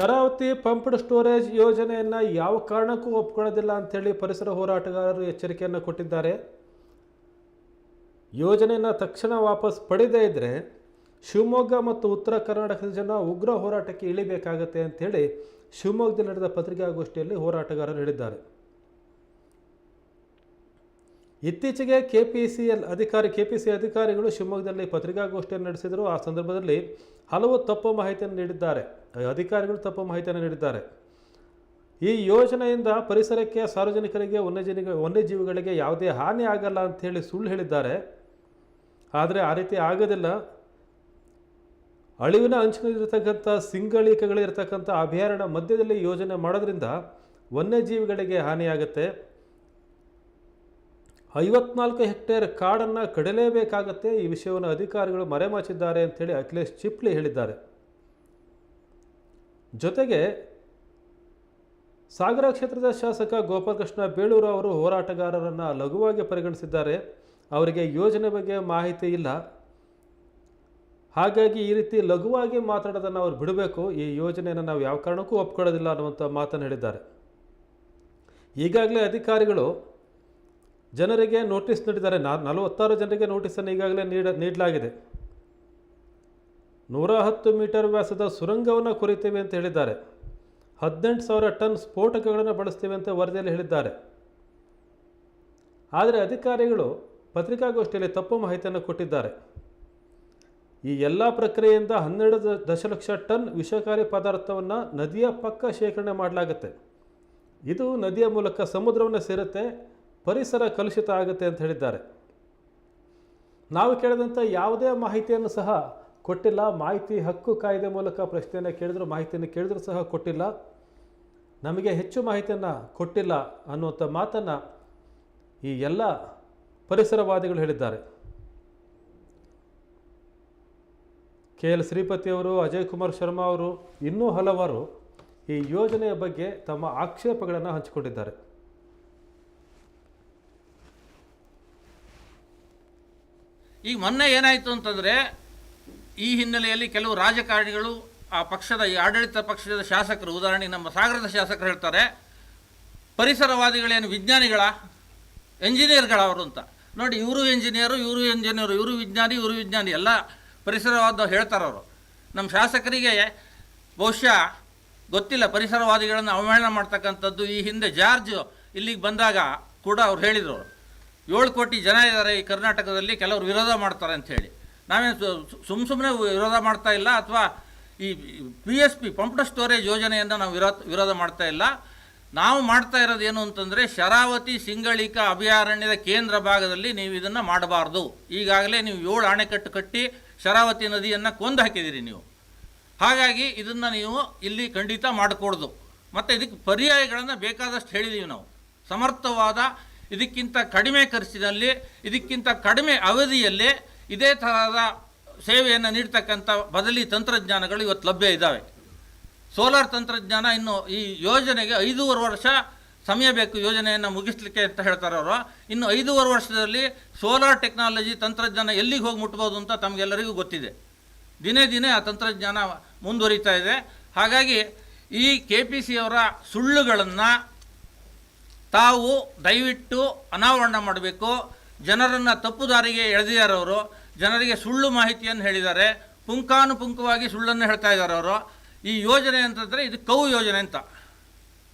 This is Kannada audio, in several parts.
ಶರಾವತಿ ಪಂಪ್ಡ್ ಸ್ಟೋರೇಜ್ ಯೋಜನೆಯನ್ನು ಯಾವ ಕಾರಣಕ್ಕೂ ಒಪ್ಕೊಳ್ಳೋದಿಲ್ಲ ಅಂಥೇಳಿ ಪರಿಸರ ಹೋರಾಟಗಾರರು ಎಚ್ಚರಿಕೆಯನ್ನು ಕೊಟ್ಟಿದ್ದಾರೆ. ಯೋಜನೆಯನ್ನು ತಕ್ಷಣ ವಾಪಸ್ ಪಡೆದೇ ಇದ್ದರೆ ಶಿವಮೊಗ್ಗ ಮತ್ತು ಉತ್ತರ ಕರ್ನಾಟಕದ ಜನ ಉಗ್ರ ಹೋರಾಟಕ್ಕೆ ಇಳಿಬೇಕಾಗತ್ತೆ ಅಂಥೇಳಿ ಶಿವಮೊಗ್ಗದಲ್ಲಿ ನಡೆದ ಪತ್ರಿಕಾಗೋಷ್ಠಿಯಲ್ಲಿ ಹೋರಾಟಗಾರರು ಹೇಳಿದ್ದಾರೆ. ಇತ್ತೀಚೆಗೆ ಕೆ ಪಿ ಸಿ ಎಲ್ ಅಧಿಕಾರಿ ಕೆ ಪಿ ಸಿ ಅಧಿಕಾರಿಗಳು ಶಿವಮೊಗ್ಗದಲ್ಲಿ ಪತ್ರಿಕಾಗೋಷ್ಠಿಯನ್ನು ನಡೆಸಿದರು. ಆ ಸಂದರ್ಭದಲ್ಲಿ ಹಲವು ತಪ್ಪು ಮಾಹಿತಿಯನ್ನು ನೀಡಿದ್ದಾರೆ. ಅಧಿಕಾರಿಗಳು ತಪ್ಪು ಮಾಹಿತಿಯನ್ನು ನೀಡಿದ್ದಾರೆ. ಈ ಯೋಜನೆಯಿಂದ ಪರಿಸರಕ್ಕೆ, ಸಾರ್ವಜನಿಕರಿಗೆ, ವನ್ಯಜೀವಿ, ವನ್ಯಜೀವಿಗಳಿಗೆ ಯಾವುದೇ ಹಾನಿ ಆಗಲ್ಲ ಅಂಥೇಳಿ ಸುಳ್ಳು ಹೇಳಿದ್ದಾರೆ. ಆದರೆ ಆ ರೀತಿ ಆಗೋದಿಲ್ಲ. ಅಳಿವಿನ ಅಂಚಿನಲ್ಲಿರ್ತಕ್ಕಂಥ, ಸಿಂಗಳಿಕಗಳಿರ್ತಕ್ಕಂಥ ಅಭಯಾರಣ್ಯ ಮಧ್ಯದಲ್ಲಿ ಯೋಜನೆ ಮಾಡೋದ್ರಿಂದ ವನ್ಯಜೀವಿಗಳಿಗೆ ಹಾನಿಯಾಗುತ್ತೆ. ಐವತ್ನಾಲ್ಕು ಹೆಕ್ಟೇರ್ ಕಾಡನ್ನು ಕಡಲೇಬೇಕಾಗತ್ತೆ. ಈ ವಿಷಯವನ್ನು ಅಧಿಕಾರಿಗಳು ಮರೆಮಾಚಿದ್ದಾರೆ ಅಂತೇಳಿ ಅಖಿಲೇಶ್ ಚಿಪ್ಲಿ ಹೇಳಿದ್ದಾರೆ. ಜೊತೆಗೆ ಸಾಗರ ಕ್ಷೇತ್ರದ ಶಾಸಕ ಗೋಪಾಲಕೃಷ್ಣ ಬೇಳೂರು ಅವರು ಹೋರಾಟಗಾರರನ್ನು ಲಘುವಾಗಿ ಪರಿಗಣಿಸಿದ್ದಾರೆ. ಅವರಿಗೆ ಯೋಜನೆ ಬಗ್ಗೆ ಮಾಹಿತಿ ಇಲ್ಲ. ಹಾಗಾಗಿ ಈ ರೀತಿ ಲಘುವಾಗಿ ಮಾತಾಡೋದನ್ನು ಅವ್ರು ಬಿಡಬೇಕು. ಈ ಯೋಜನೆಯನ್ನು ನಾವು ಯಾವ ಕಾರಣಕ್ಕೂ ಒಪ್ಕೊಳ್ಳೋದಿಲ್ಲ ಅನ್ನುವಂಥ ಮಾತನ್ನು ಹೇಳಿದ್ದಾರೆ. ಈಗಾಗಲೇ ಅಧಿಕಾರಿಗಳು ಜನರಿಗೆ ನೋಟಿಸ್ ನೀಡಿದ್ದಾರೆ. ನಲವತ್ತಾರು ಜನರಿಗೆ ನೋಟಿಸನ್ನು ಈಗಾಗಲೇ ನೀಡ ನೀಡಲಾಗಿದೆ. ನೂರ ಹತ್ತು ಮೀಟರ್ ವ್ಯಾಸದ ಸುರಂಗವನ್ನು ಕೊರಿತೇವೆ ಅಂತ ಹೇಳಿದ್ದಾರೆ. ಹದಿನೆಂಟು ಸಾವಿರ ಟನ್ ಸ್ಫೋಟಕಗಳನ್ನು ಬಳಸ್ತೀವಿ ಅಂತ ವರದಿಯಲ್ಲಿ ಹೇಳಿದ್ದಾರೆ. ಆದರೆ ಅಧಿಕಾರಿಗಳು ಪತ್ರಿಕಾಗೋಷ್ಠಿಯಲ್ಲಿ ತಪ್ಪು ಮಾಹಿತಿಯನ್ನು ಕೊಟ್ಟಿದ್ದಾರೆ. ಈ ಎಲ್ಲ ಪ್ರಕ್ರಿಯೆಯಿಂದ ಹನ್ನೆರಡು ದಶಲಕ್ಷ ಟನ್ ವಿಷಕಾರಿ ಪದಾರ್ಥವನ್ನು ನದಿಯ ಪಕ್ಕ ಶೇಖರಣೆ ಮಾಡಲಾಗುತ್ತೆ. ಇದು ನದಿಯ ಮೂಲಕ ಸಮುದ್ರವನ್ನು ಸೇರುತ್ತೆ. ಪರಿಸರ ಕಲುಷಿತ ಆಗುತ್ತೆ ಅಂತ ಹೇಳಿದ್ದಾರೆ. ನಾವು ಕೇಳಿದಂಥ ಯಾವುದೇ ಮಾಹಿತಿಯನ್ನು ಸಹ ಕೊಟ್ಟಿಲ್ಲ. ಮಾಹಿತಿ ಹಕ್ಕು ಕಾಯ್ದೆ ಮೂಲಕ ಪ್ರಶ್ನೆಯನ್ನು ಕೇಳಿದ್ರು, ಮಾಹಿತಿಯನ್ನು ಕೇಳಿದ್ರು ಸಹ ಕೊಟ್ಟಿಲ್ಲ. ನಮಗೆ ಹೆಚ್ಚು ಮಾಹಿತಿಯನ್ನು ಕೊಟ್ಟಿಲ್ಲ ಅನ್ನುವಂಥ ಮಾತನ್ನು ಈ ಎಲ್ಲ ಪರಿಸರವಾದಿಗಳು ಹೇಳಿದ್ದಾರೆ. ಕೆ ಎಲ್ ಶ್ರೀಪತಿ ಅವರು, ಅಜಯ್ ಕುಮಾರ್ ಶರ್ಮಾ ಅವರು ಇನ್ನೂ ಹಲವಾರು ಈ ಯೋಜನೆಯ ಬಗ್ಗೆ ತಮ್ಮ ಆಕ್ಷೇಪಗಳನ್ನು ಹಂಚಿಕೊಂಡಿದ್ದಾರೆ. ಈಗ ಮೊನ್ನೆ ಏನಾಯಿತು ಅಂತಂದರೆ, ಈ ಹಿನ್ನೆಲೆಯಲ್ಲಿ ಕೆಲವು ರಾಜಕಾರಣಿಗಳು, ಆ ಪಕ್ಷದ ಈ ಆಡಳಿತ ಪಕ್ಷದ ಶಾಸಕರು, ಉದಾಹರಣೆಗೆ ನಮ್ಮ ಸಾಗರದ ಶಾಸಕರು ಹೇಳ್ತಾರೆ, ಪರಿಸರವಾದಿಗಳೇನು ವಿಜ್ಞಾನಿಗಳ ಎಂಜಿನಿಯರ್ಗಳ ಅವರು ಅಂತ. ನೋಡಿ, ಇವರು ಎಂಜಿನಿಯರು ಇವರು ಎಂಜಿನಿಯರು ಇವರು ವಿಜ್ಞಾನಿ ಇವರು ವಿಜ್ಞಾನಿ, ಎಲ್ಲ ಪರಿಸರವಾದ ಹೇಳ್ತಾರೆ ಅವರು. ನಮ್ಮ ಶಾಸಕರಿಗೆ ಬಹುಶಃ ಗೊತ್ತಿಲ್ಲ, ಪರಿಸರವಾದಿಗಳನ್ನು ಅವಮಾನ ಮಾಡ್ತಕ್ಕಂಥದ್ದು ಈ ಹಿಂದೆ ಜಾರ್ಜ್ ಇಲ್ಲಿಗೆ ಬಂದಾಗ ಕೂಡ ಅವ್ರು ಹೇಳಿದರು. ಏಳು ಕೋಟಿ ಜನ ಇದ್ದಾರೆ ಈ ಕರ್ನಾಟಕದಲ್ಲಿ, ಕೆಲವರು ವಿರೋಧ ಮಾಡ್ತಾರೆ ಅಂಥೇಳಿ ನಾವೇನು ಸುಮ್ಮ ಸುಮ್ಮನೆ ವಿರೋಧ ಮಾಡ್ತಾ ಇಲ್ಲ ಅಥವಾ ಈ P S P pumped storage ಯೋಜನೆಯನ್ನು ನಾವು ವಿರೋಧ ವಿರೋಧ ಮಾಡ್ತಾ ಇಲ್ಲ. ನಾವು ಮಾಡ್ತಾ ಇರೋದು ಏನು ಅಂತಂದರೆ, ಶರಾವತಿ ಸಿಂಗಳಿಕ ಅಭಯಾರಣ್ಯದ ಕೇಂದ್ರ ಭಾಗದಲ್ಲಿ ನೀವು ಇದನ್ನು ಮಾಡಬಾರ್ದು. ಈಗಾಗಲೇ ನೀವು ಏಳು ಅಣೆಕಟ್ಟು ಕಟ್ಟಿ ಶರಾವತಿ ನದಿಯನ್ನು ಕೊಂದು ಹಾಕಿದ್ದೀರಿ ನೀವು. ಹಾಗಾಗಿ ಇದನ್ನು ನೀವು ಇಲ್ಲಿ ಖಂಡಿತ ಮಾಡಿಕೊಡ್ದು. ಮತ್ತು ಇದಕ್ಕೆ ಪರ್ಯಾಯಗಳನ್ನು ಬೇಕಾದಷ್ಟು ಹೇಳಿದ್ದೀವಿ ನಾವು. ಸಮರ್ಥವಾದ ಇದಕ್ಕಿಂತ ಕಡಿಮೆ ಖರ್ಚಿನಲ್ಲಿ, ಇದಕ್ಕಿಂತ ಕಡಿಮೆ ಅವಧಿಯಲ್ಲಿ ಇದೇ ಥರದ ಸೇವೆಯನ್ನು ನೀಡ್ತಕ್ಕಂಥ ಬದಲಿ ತಂತ್ರಜ್ಞಾನಗಳು ಇವತ್ತು ಲಭ್ಯ ಇದ್ದಾವೆ ಸೋಲಾರ್ ತಂತ್ರಜ್ಞಾನ ಇನ್ನು ಈ ಯೋಜನೆಗೆ ಐದೂವರೆ ವರ್ಷ ಸಮಯ ಬೇಕು ಯೋಜನೆಯನ್ನು ಮುಗಿಸ್ಲಿಕ್ಕೆ ಅಂತ ಹೇಳ್ತಾರೆ ಅವರು. ಇನ್ನು ಐದೂವರೆ ವರ್ಷದಲ್ಲಿ ಸೋಲಾರ್ ಟೆಕ್ನಾಲಜಿ ತಂತ್ರಜ್ಞಾನ ಎಲ್ಲಿಗೆ ಹೋಗಿ ಮುಟ್ಬೋದು ಅಂತ ತಮಗೆಲ್ಲರಿಗೂ ಗೊತ್ತಿದೆ. ದಿನೇ ದಿನೇ ಆ ತಂತ್ರಜ್ಞಾನ ಮುಂದುವರಿತಾ ಇದೆ. ಹಾಗಾಗಿ ಈ ಕೆ ಪಿ ಸಿ ಅವರ ಸುಳ್ಳುಗಳನ್ನು ತಾವು ದಯವಿಟ್ಟು ಅನಾವರಣ ಮಾಡಬೇಕು. ಜನರನ್ನು ತಪ್ಪು ದಾರಿಗೆ ಎಳೆದಿದ್ದಾರೆ ಅವರು. ಜನರಿಗೆ ಸುಳ್ಳು ಮಾಹಿತಿಯನ್ನು ಹೇಳಿದ್ದಾರೆ. ಪುಂಖಾನುಪುಂಖವಾಗಿ ಸುಳ್ಳನ್ನು ಹೇಳ್ತಾ ಇದ್ದಾರೆ ಅವರು. ಈ ಯೋಜನೆ ಅಂತಂದರೆ ಇದು ಕೌ ಯೋಜನೆ ಅಂತ.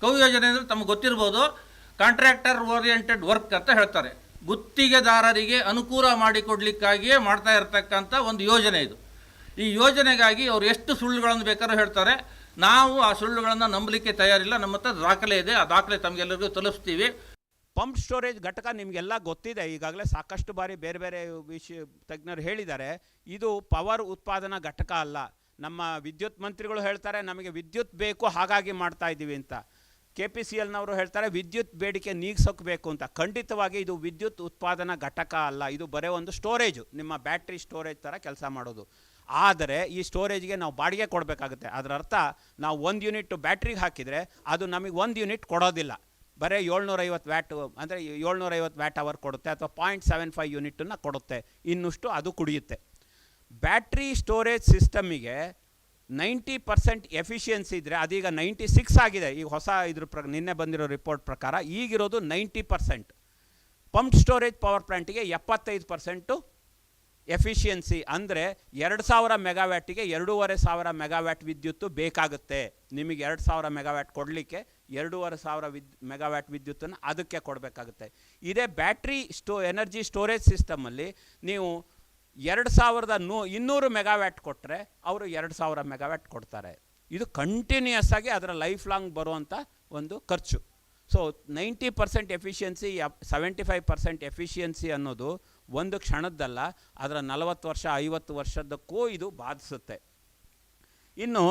ಕೌ ಯೋಜನೆ ಅಂದರೆ ತಮಗೆ ಗೊತ್ತಿರ್ಬೋದು. ಕಾಂಟ್ರಾಕ್ಟರ್ ಓರಿಯೆಂಟೆಡ್ ವರ್ಕ್ ಅಂತ ಹೇಳ್ತಾರೆ. ಗುತ್ತಿಗೆದಾರರಿಗೆ ಅನುಕೂಲ ಮಾಡಿಕೊಡ್ಲಿಕ್ಕಾಗಿಯೇ ಮಾಡ್ತಾ ಇರತಕ್ಕಂಥ ಒಂದು ಯೋಜನೆ ಇದು. ಈ ಯೋಜನೆಗಾಗಿ ಅವರು ಎಷ್ಟು ಸುಳ್ಳುಗಳನ್ನು ಬೇಕಾದ್ರೂ ಹೇಳ್ತಾರೆ. ನಾವು ಆ ಸುಳ್ಳುಗಳನ್ನು ನಂಬಲಿಕ್ಕೆ ತಯಾರಿಲ್ಲ. ನಮ್ಮ ಹತ್ರ ದಾಖಲೆ ಇದೆ. ಆ ದಾಖಲೆ ತಮಗೆಲ್ಲರಿಗೂ ತಲುಪಿಸ್ತೀವಿ. ಪಂಪ್ ಸ್ಟೋರೇಜ್ ಘಟಕ ನಿಮಗೆಲ್ಲ ಗೊತ್ತಿದೆ. ಈಗಾಗಲೇ ಸಾಕಷ್ಟು ಬಾರಿ ಬೇರೆ ಬೇರೆ ವಿಷಯ ತಜ್ಞರು ಹೇಳಿದ್ದಾರೆ. ಇದು ಪವರ್ ಉತ್ಪಾದನಾ ಘಟಕ ಅಲ್ಲ. ನಮ್ಮ ವಿದ್ಯುತ್ ಮಂತ್ರಿಗಳು ಹೇಳ್ತಾರೆ, ನಮಗೆ ವಿದ್ಯುತ್ ಬೇಕು, ಹಾಗಾಗಿ ಮಾಡ್ತಾ ಇದ್ದೀವಿ ಅಂತ. ಕೆ ಪಿ ಸಿ ಎಲ್ನವರು ಹೇಳ್ತಾರೆ, ವಿದ್ಯುತ್ ಬೇಡಿಕೆ ನೀಗಿಸೋಕ್ಬೇಕು ಅಂತ. ಖಂಡಿತವಾಗಿ ಇದು ವಿದ್ಯುತ್ ಉತ್ಪಾದನಾ ಘಟಕ ಅಲ್ಲ. ಇದು ಬರೀ ಒಂದು ಸ್ಟೋರೇಜು. ನಿಮ್ಮ ಬ್ಯಾಟ್ರಿ ಸ್ಟೋರೇಜ್ ಥರ ಕೆಲಸ ಮಾಡೋದು. ಆದರೆ ಈ ಸ್ಟೋರೇಜ್ಗೆ ನಾವು ಬಾಡಿಗೆ ಕೊಡಬೇಕಾಗುತ್ತೆ. ಅದರ ಅರ್ಥ ನಾವು ಒಂದು ಯೂನಿಟ್ ಬ್ಯಾಟ್ರಿಗೆ ಹಾಕಿದರೆ ಅದು ನಮಗೆ ಒಂದು ಯೂನಿಟ್ ಕೊಡೋದಿಲ್ಲ. ಬರೀ ಏಳ್ನೂರೈವತ್ತು ವ್ಯಾಟ್ ಅಂದರೆ ಏಳ್ನೂರೈವತ್ತು ವ್ಯಾಟ್ ಅವರ್ ಕೊಡುತ್ತೆ ಅಥವಾ ಪಾಯಿಂಟ್ ಸೆವೆನ್ ಫೈವ್ ಯೂನಿಟನ್ನು ಕೊಡುತ್ತೆ. ಇನ್ನಷ್ಟು ಅದು ಕುಡಿಯುತ್ತೆ. ಬ್ಯಾಟ್ರಿ ಸ್ಟೋರೇಜ್ ಸಿಸ್ಟಮಿಗೆ ನೈಂಟಿ ಪರ್ಸೆಂಟ್ ಎಫಿಷಿಯನ್ಸಿ ಇದ್ದರೆ ಅದೀಗ ನೈಂಟಿ ಸಿಕ್ಸ್ ಆಗಿದೆ. ಈಗ ಹೊಸ ಇದ್ರ ಪ್ರ, ನಿನ್ನೆ ಬಂದಿರೋ ರಿಪೋರ್ಟ್ ಪ್ರಕಾರ ಈಗಿರೋದು ninety percent pump storage power ಪ್ಲಾಂಟಿಗೆ ಎಪ್ಪತ್ತೈದು ಪರ್ಸೆಂಟು ಎಫಿಷಿಯನ್ಸಿ ಅಂದರೆ ಎರಡು ಸಾವಿರ ಮೆಗಾವ್ಯಾಟಿಗೆ ಎರಡೂವರೆ ಸಾವಿರ ಮೆಗಾವ್ಯಾಟ್ ವಿದ್ಯುತ್ತು ಬೇಕಾಗುತ್ತೆ. ನಿಮಗೆ ಎರಡು ಸಾವಿರ ಮೆಗಾವ್ಯಾಟ್ ಕೊಡಲಿಕ್ಕೆ ಎರಡೂವರೆ ಸಾವಿರ ವಿದ್, ಮೆಗಾವ್ಯಾಟ್ ವಿದ್ಯುತ್ತನ್ನು ಅದಕ್ಕೆ ಕೊಡಬೇಕಾಗುತ್ತೆ. ಇದೇ ಬ್ಯಾಟ್ರಿ ಸ್ಟೋ, ಎನರ್ಜಿ ಸ್ಟೋರೇಜ್ ಸಿಸ್ಟಮಲ್ಲಿ ನೀವು ಎರಡು ಸಾವಿರದ ನೂ, ಇನ್ನೂರು ಮೆಗಾವ್ಯಾಟ್ ಕೊಟ್ಟರೆ ಅವರು ಎರಡು ಸಾವಿರ ಮೆಗಾವ್ಯಾಟ್ ಕೊಡ್ತಾರೆ. ಇದು ಕಂಟಿನ್ಯೂಸ್ ಆಗಿ ಅದರ ಲೈಫ್ ಲಾಂಗ್ ಬರುವಂಥ ಒಂದು ಖರ್ಚು. So ninety percent efficiency seventy five percent efficiency ಅನ್ನೋದು ಒಂದು ಕ್ಷಣದ್ದಲ್ಲ. ಅದರ ನಲವತ್ತು ವರ್ಷ, ಐವತ್ತು ವರ್ಷದಕ್ಕೂ ಇದು ಬಾಧಿಸುತ್ತೆ. ಇನ್ನು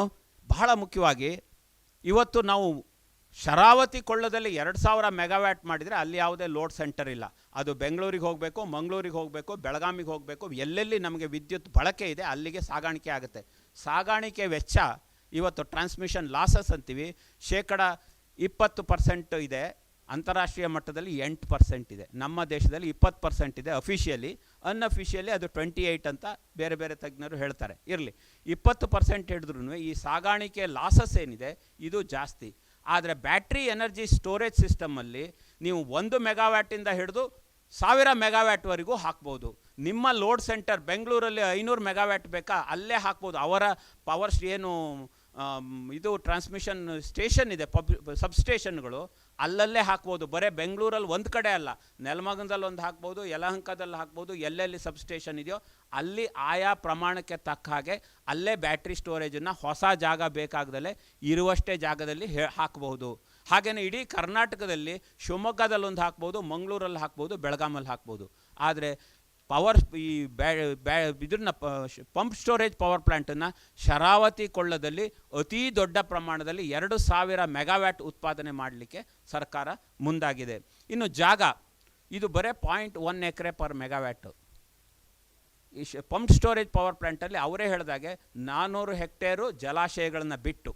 ಬಹಳ ಮುಖ್ಯವಾಗಿ ಇವತ್ತು ನಾವು ಶರಾವತಿ ಕೊಳ್ಳದಲ್ಲಿ ಎರಡು ಸಾವಿರ ಮೆಗಾವ್ಯಾಟ್ ಮಾಡಿದರೆ ಅಲ್ಲಿ ಯಾವುದೇ ಲೋಡ್ ಸೆಂಟರ್ ಇಲ್ಲ. ಅದು ಬೆಂಗಳೂರಿಗೆ ಹೋಗಬೇಕು, ಮಂಗಳೂರಿಗೆ ಹೋಗಬೇಕು, ಬೆಳಗಾಮಿಗೆ ಹೋಗಬೇಕು, ಎಲ್ಲೆಲ್ಲಿ ನಮಗೆ ವಿದ್ಯುತ್ ಬಳಕೆ ಇದೆ ಅಲ್ಲಿಗೆ ಸಾಗಾಣಿಕೆ ಆಗುತ್ತೆ. ಸಾಗಾಣಿಕೆ ವೆಚ್ಚ, ಇವತ್ತು ಟ್ರಾನ್ಸ್ಮಿಷನ್ ಲಾಸಸ್ ಅಂತೀವಿ. ಶೇಕಡ ಇಪ್ಪತ್ತು ಪರ್ಸೆಂಟ್ ಇದೆ, ಅಂತಾರಾಷ್ಟ್ರೀಯ ಮಟ್ಟದಲ್ಲಿ ಎಂಟು ಪರ್ಸೆಂಟ್ ಇದೆ. ನಮ್ಮ ದೇಶದಲ್ಲಿ ಇಪ್ಪತ್ತು ಪರ್ಸೆಂಟ್ ಇದೆ ಅಫಿಷಿಯಲಿ ಅನ್ಅಫಿಷಿಯಲಿ ಅದು ಟ್ವೆಂಟಿ ಏಯ್ಟ್ ಅಂತ ಬೇರೆ ಬೇರೆ ತಜ್ಞರು ಹೇಳ್ತಾರೆ. ಇರಲಿ, ಇಪ್ಪತ್ತು ಪರ್ಸೆಂಟ್ ಹಿಡಿದ್ರೂ ಈ ಸಾಗಾಣಿಕೆ ಲಾಸಸ್ ಏನಿದೆ, ಇದು ಜಾಸ್ತಿ. ಆದರೆ ಬ್ಯಾಟ್ರಿ ಎನರ್ಜಿ ಸ್ಟೋರೇಜ್ ಸಿಸ್ಟಮಲ್ಲಿ ನೀವು ಒಂದು ಮೆಗಾವ್ಯಾಟಿಂದ ಹಿಡಿದು ಸಾವಿರ ಮೆಗಾವ್ಯಾಟ್ವರೆಗೂ ಹಾಕ್ಬೋದು. ನಿಮ್ಮ ಲೋಡ್ ಸೆಂಟರ್ ಬೆಂಗಳೂರಲ್ಲಿ ಐನೂರು ಮೆಗಾವ್ಯಾಟ್ ಬೇಕಾ? ಅಲ್ಲೇ ಹಾಕ್ಬೋದು. ಅವರ ಪವರ್ ಏನು ಇದು ಟ್ರಾನ್ಸ್ಮಿಷನ್ ಸ್ಟೇಷನ್ ಇದೆ ಪಬ್ ಸಬ್ಸ್ಟೇಷನ್ಗಳು ಅಲ್ಲಲ್ಲೇ ಹಾಕ್ಬೋದು. ಬರೀ ಬೆಂಗಳೂರಲ್ಲಿ ಒಂದು ಕಡೆ ಅಲ್ಲ. ನೆಲಮಗನದಲ್ಲಿ ಒಂದು ಹಾಕ್ಬೋದು, ಯಲಹಂಕದಲ್ಲಿ ಹಾಕ್ಬೋದು, ಎಲ್ಲೆಲ್ಲಿ ಸಬ್ಸ್ಟೇಷನ್ ಇದೆಯೋ, ಅಲ್ಲಿ ಆಯಾ ಪ್ರಮಾಣಕ್ಕೆ ತಕ್ಕ ಹಾಗೆ ಅಲ್ಲೇ ಬ್ಯಾಟ್ರಿ ಸ್ಟೋರೇಜನ್ನು ಹೊಸ ಜಾಗ ಬೇಕಾಗದಲ್ಲೇ ಇರುವಷ್ಟೇ ಜಾಗದಲ್ಲಿ ಹೇ, ಹಾಕಬಹುದು. ಹಾಗೆಯೇ ಇಡೀ ಕರ್ನಾಟಕದಲ್ಲಿ ಶಿವಮೊಗ್ಗದಲ್ಲೊಂದು ಹಾಕ್ಬೋದು, ಮಂಗಳೂರಲ್ಲಿ ಹಾಕ್ಬೋದು, ಬೆಳಗಾಮಲ್ಲಿ ಹಾಕ್ಬೋದು. ಆದರೆ ಪವರ್ ಈ ಬ್ಯಾ ಬ್ಯಾ ಇದನ್ನ ಪಂಪ್ ಸ್ಟೋರೇಜ್ ಪವರ್ ಪ್ಲ್ಯಾಂಟನ್ನು ಶರಾವತಿ ಕೊಳ್ಳದಲ್ಲಿ ಅತೀ ದೊಡ್ಡ ಪ್ರಮಾಣದಲ್ಲಿ ಎರಡು ಸಾವಿರ ಮೆಗಾವ್ಯಾಟ್ ಉತ್ಪಾದನೆ ಮಾಡಲಿಕ್ಕೆ ಸರ್ಕಾರ ಮುಂದಾಗಿದೆ. ಇನ್ನು ಜಾಗ, ಇದು ಬರೀ point one acre per megawatt. ಈ ಪಂಪ್ ಸ್ಟೋರೇಜ್ ಪವರ್ ಪ್ಲ್ಯಾಂಟಲ್ಲಿ ಅವರೇ ಹೇಳಿದಾಗೆ ನಾನ್ನೂರು ಹೆಕ್ಟೇರು ಜಲಾಶಯಗಳನ್ನು ಬಿಟ್ಟು.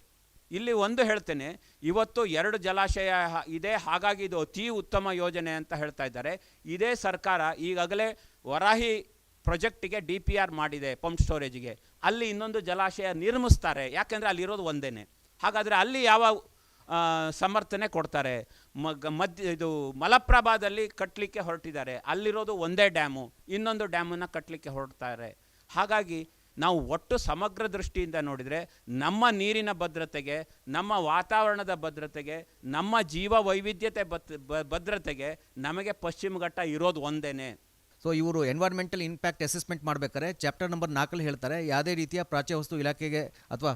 ಇಲ್ಲಿ ಒಂದು ಹೇಳ್ತೇನೆ, ಇವತ್ತು ಎರಡು ಜಲಾಶಯ ಇದೆ, ಹಾಗಾಗಿ ಇದು ಅತೀ ಉತ್ತಮ ಯೋಜನೆ ಅಂತ ಹೇಳ್ತಾ ಇದ್ದಾರೆ. ಇದೇ ಸರ್ಕಾರ ಈಗಾಗಲೇ ವರಾಹಿ ಪ್ರಾಜೆಕ್ಟಿಗೆ ಡಿ ಪಿ ಆರ್ ಮಾಡಿದೆ ಪಂಪ್ ಸ್ಟೋರೇಜಿಗೆ. ಅಲ್ಲಿ ಇನ್ನೊಂದು ಜಲಾಶಯ ನಿರ್ಮಿಸ್ತಾರೆ. ಯಾಕೆಂದರೆ ಅಲ್ಲಿರೋದು ಒಂದೇ ಹಾಗಾದರೆ ಅಲ್ಲಿ ಯಾವ ಸಮರ್ಥನೆ ಕೊಡ್ತಾರೆ? ಮಗ್ ಮಧ್ಯ ಇದು ಮಲಪ್ರಭಾದಲ್ಲಿ ಕಟ್ಟಲಿಕ್ಕೆ ಹೊರಟಿದ್ದಾರೆ. ಅಲ್ಲಿರೋದು ಒಂದೇ ಡ್ಯಾಮು. ಇನ್ನೊಂದು ಡ್ಯಾಮನ್ನು ಕಟ್ಟಲಿಕ್ಕೆ ಹೊರಡ್ತಾರೆ. ಹಾಗಾಗಿ ನಾವು ಒಟ್ಟು ಸಮಗ್ರ ದೃಷ್ಟಿಯಿಂದ ನೋಡಿದರೆ ನಮ್ಮ ನೀರಿನ ಭದ್ರತೆಗೆ, ನಮ್ಮ ವಾತಾವರಣದ ಭದ್ರತೆಗೆ, ನಮ್ಮ ಜೀವ ವೈವಿಧ್ಯತೆ ಭದ್ರತೆಗೆ ನಮಗೆ ಪಶ್ಚಿಮ ಘಟ್ಟ ಇರೋದು ಒಂದೇನೆ. ಸೊ ಇವರು ಎನ್ವೈರ್ಮೆಂಟಲ್ ಇಂಪ್ಯಾಕ್ಟ್ ಅಸೆಸ್ಮೆಂಟ್ ಮಾಡ್ಬೇಕಾದ್ರೆ ಚಾಪ್ಟರ್ ನಂಬರ್ ನಾಲ್ಕಲ್ಲಿ ಹೇಳ್ತಾರೆ, ಯಾವುದೇ ರೀತಿಯ ಪ್ರಾಚ್ಯ ವಸ್ತು ಇಲಾಖೆಗೆ ಅಥವಾ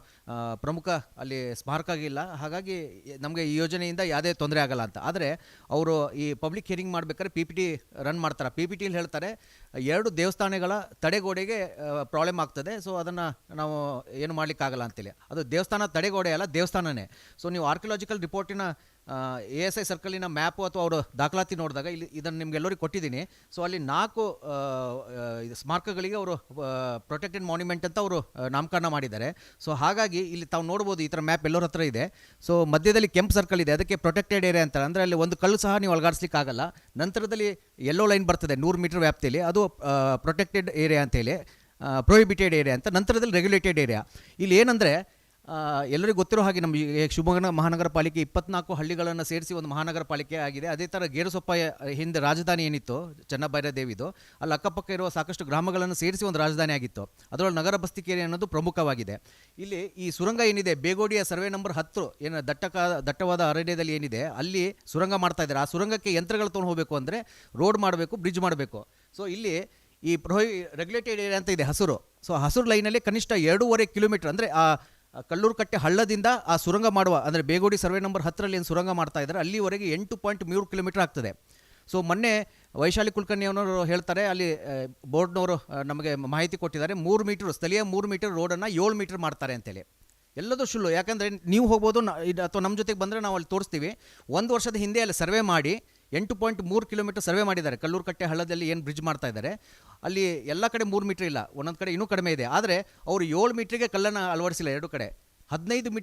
ಪ್ರಮುಖ ಅಲ್ಲಿ ಸ್ಮಾರಕ ಆಗಿಲ್ಲ. ಹಾಗಾಗಿ ನಮಗೆ ಈ ಯೋಜನೆಯಿಂದ ಯಾವುದೇ ತೊಂದರೆ ಆಗಲ್ಲ ಅಂತ. ಆದರೆ ಅವರು ಈ ಪಬ್ಲಿಕ್ ಹಿಯರಿಂಗ್ ಮಾಡಬೇಕಾದ್ರೆ ಪಿ ಪಿ ಟಿ ರನ್ ಮಾಡ್ತಾರೆ. ಪಿ ಪಿ ಟಿಲಿ ಹೇಳ್ತಾರೆ, ಎರಡು ದೇವಸ್ಥಾನಗಳ ತಡೆಗೋಡೆಗೆ ಪ್ರಾಬ್ಲಮ್ ಆಗ್ತದೆ. ಸೊ ಅದನ್ನು ನಾವು ಏನು ಮಾಡಲಿಕ್ಕಾಗಲ್ಲ ಅಂತೇಳಿ. ಅದು ದೇವಸ್ಥಾನ ತಡೆಗೋಡೆ ಅಲ್ಲ, ದೇವಸ್ಥಾನನೇ. ಸೊ ನೀವು ಆರ್ಕಿಯಾಲಜಿಕಲ್ ರಿಪೋರ್ಟಿನ ಎ ಎಸ್ ಐ ಸರ್ಕಲಿನ ಮ್ಯಾಪು ಅಥವಾ ಅವರು ದಾಖಲಾತಿ ನೋಡಿದಾಗ ಇಲ್ಲಿ ಇದನ್ನು ನಿಮ್ಗೆಲ್ಲರಿಗೂ ಕೊಟ್ಟಿದ್ದೀನಿ. ಸೊ ಅಲ್ಲಿ ನಾಲ್ಕು ಸ್ಮಾರಕಗಳಿಗೆ ಅವರು ಪ್ರೊಟೆಕ್ಟೆಡ್ ಮಾನ್ಯುಮೆಂಟ್ ಅಂತ ಅವರು ನಾಮಕರಣ ಮಾಡಿದ್ದಾರೆ. ಸೊ ಹಾಗಾಗಿ ಇಲ್ಲಿ ತಾವು ನೋಡ್ಬೋದು ಈ ಥರ ಮ್ಯಾಪ್ ಎಲ್ಲರ ಹತ್ರ ಇದೆ. ಸೊ ಮಧ್ಯದಲ್ಲಿ ಕೆಂಪು ಸರ್ಕಲ್ ಇದೆ. ಅದಕ್ಕೆ ಪ್ರೊಟೆಕ್ಟೆಡ್ ಏರಿಯಾ ಅಂತ ಅಂದರೆ ಅಲ್ಲಿ ಒಂದು ಕಲ್ಲು ಸಹ ನೀವು ಅಲಗಾಡಿಸ್ಲಿಕ್ಕೆ ಆಗಲ್ಲ. ನಂತರದಲ್ಲಿ ಎಲ್ಲೋ ಲೈನ್ ಬರ್ತದೆ ನೂರು ಮೀಟರ್ ವ್ಯಾಪ್ತಿಯಲ್ಲಿ. ಅದು ಪ್ರೊಟೆಕ್ಟೆಡ್ ಏರಿಯಾ ಅಂತೇಳಿ ಪ್ರೊಹಿಬಿಟೆಡ್ ಏರಿಯಾ ಅಂತ ನಂತರದಲ್ಲಿ ರೆಗ್ಯುಲೇಟೆಡ್ ಏರಿಯಾ ಇಲ್ಲಿ ಏನಂದರೆ ಎಲ್ಲರಿಗೂ ಗೊತ್ತಿರೋ ಹಾಗೆ ನಮ್ಮ ಶಿವಮೊಗ್ಗ ಮಹಾನಗರ ಪಾಲಿಕೆ ಇಪ್ಪತ್ನಾಲ್ಕು ಹಳ್ಳಿಗಳನ್ನು ಸೇರಿಸಿ ಒಂದು ಮಹಾನಗರ ಪಾಲಿಕೆ ಆಗಿದೆ. ಅದೇ ಥರ ಗೇರುಸೊಪ್ಪ ಹಿಂದೆ ರಾಜಧಾನಿ ಏನಿತ್ತು ಚೆನ್ನಭೈರದೇವಿದು ಅಲ್ಲಿ ಅಕ್ಕಪಕ್ಕ ಇರುವ ಸಾಕಷ್ಟು ಗ್ರಾಮಗಳನ್ನು ಸೇರಿಸಿ ಒಂದು ರಾಜಧಾನಿ ಆಗಿತ್ತು. ಅದರೊಳಗೆ ನಗರ ಬಸ್ತಿಕೇರಿ ಅನ್ನೋದು ಪ್ರಮುಖವಾಗಿದೆ. ಇಲ್ಲಿ ಈ ಸುರಂಗ ಏನಿದೆ, ಬೇಗೋಡಿಯ ಸರ್ವೆ ನಂಬರ್ ಹತ್ತು, ಏನು ದಟ್ಟಕ, ದಟ್ಟವಾದ ಅರಣ್ಯದಲ್ಲಿ ಏನಿದೆ, ಅಲ್ಲಿ ಸುರಂಗ ಮಾಡ್ತಾ ಇದ್ದಾರೆ. ಆ ಸುರಂಗಕ್ಕೆ ಯಂತ್ರಗಳು ತೊಗೊಂಡು ಹೋಗಬೇಕು ಅಂದರೆ ರೋಡ್ ಮಾಡಬೇಕು, ಬ್ರಿಡ್ಜ್ ಮಾಡಬೇಕು. ಸೊ, ಇಲ್ಲಿ ಈ ಪ್ರೊಹಿ ರೆಗ್ಯುಲೇಟೆಡ್ ಏರಿಯಾ ಅಂತ ಇದೆ, ಹಸಿರು. ಸೊ, ಹಸಿರು ಲೈನಲ್ಲಿ ಕನಿಷ್ಠ ಎರಡೂವರೆ ಕಿಲೋಮೀಟರ್ ಅಂದರೆ ಆ ಕಲ್ಲೂರು ಕಟ್ಟೆ ಹಳ್ಳದಿಂದ ಆ ಸುರಂಗ ಮಾಡುವ, ಅಂದರೆ ಬೇಗೋಡಿ ಸರ್ವೆ ನಂಬರ್ ಹತ್ತರಲ್ಲಿ ಏನು ಸುರಂಗ ಮಾಡ್ತಾ ಇದ್ದಾರೆ, ಅಲ್ಲಿವರೆಗೆ ಎಂಟು ಪಾಯಿಂಟ್ ಮೂರು ಕಿಲೋಮೀಟರ್ ಆಗ್ತದೆ. ಸೊ ಮೊನ್ನೆ ವೈಶಾಲಿ ಕುಲಕರ್ಣಿಯವರು ಹೇಳ್ತಾರೆ, ಅಲ್ಲಿ ಬೋರ್ಡ್ನವರು ನಮಗೆ ಮಾಹಿತಿ ಕೊಟ್ಟಿದ್ದಾರೆ, ಮೂರು ಮೀಟರ್, ಸ್ಥಳೀಯ ಮೂರು ಮೀಟರ್ ರೋಡನ್ನು ಏಳು ಮೀಟರ್ ಮಾಡ್ತಾರೆ ಅಂತೇಳಿ. ಎಲ್ಲದೂ ಶುಲ್ಲು ಯಾಕಂದರೆ ನೀವು ಹೋಗ್ಬೋದು ಅಥವಾ ನಮ್ಮ ಜೊತೆಗೆ ಬಂದರೆ ನಾವು ಅಲ್ಲಿ ತೋರಿಸ್ತೀವಿ. ಒಂದು ವರ್ಷದ ಹಿಂದೆ ಅಲ್ಲಿ ಸರ್ವೆ ಮಾಡಿ ಎಂಟು ಪಾಯಿಂಟ್ ಮೂರು ಕಿಲೋಮೀಟರ್ ಸರ್ವೆ ಮಾಡಿದ್ದಾರೆ. ಕಲ್ಲೂರು ಕಟ್ಟೆ ಹಳ್ಳದಲ್ಲಿ ಏನು ಬ್ರಿಡ್ಜ್ ಮಾಡ್ತಾ ಇದ್ದಾರೆ. ಅಲ್ಲಿ ಎಲ್ಲ ಕಡೆ ಮೂರು ಮೀಟ್ರ್ ಇಲ್ಲ. ಒಂದೊಂದು ಕಡೆ ಇನ್ನೂ ಕಡಿಮೆ ಇದೆ. ಆದರೆ ಅವರು ಏಳು ಮೀಟ್ರಿಗೆ ಕಲ್ಲನ್ನು ಅಳವಡಿಸಿಲ್ಲ ಎರಡು ಕಡೆ. ಹದಿನೈದು ಮೀಟರ್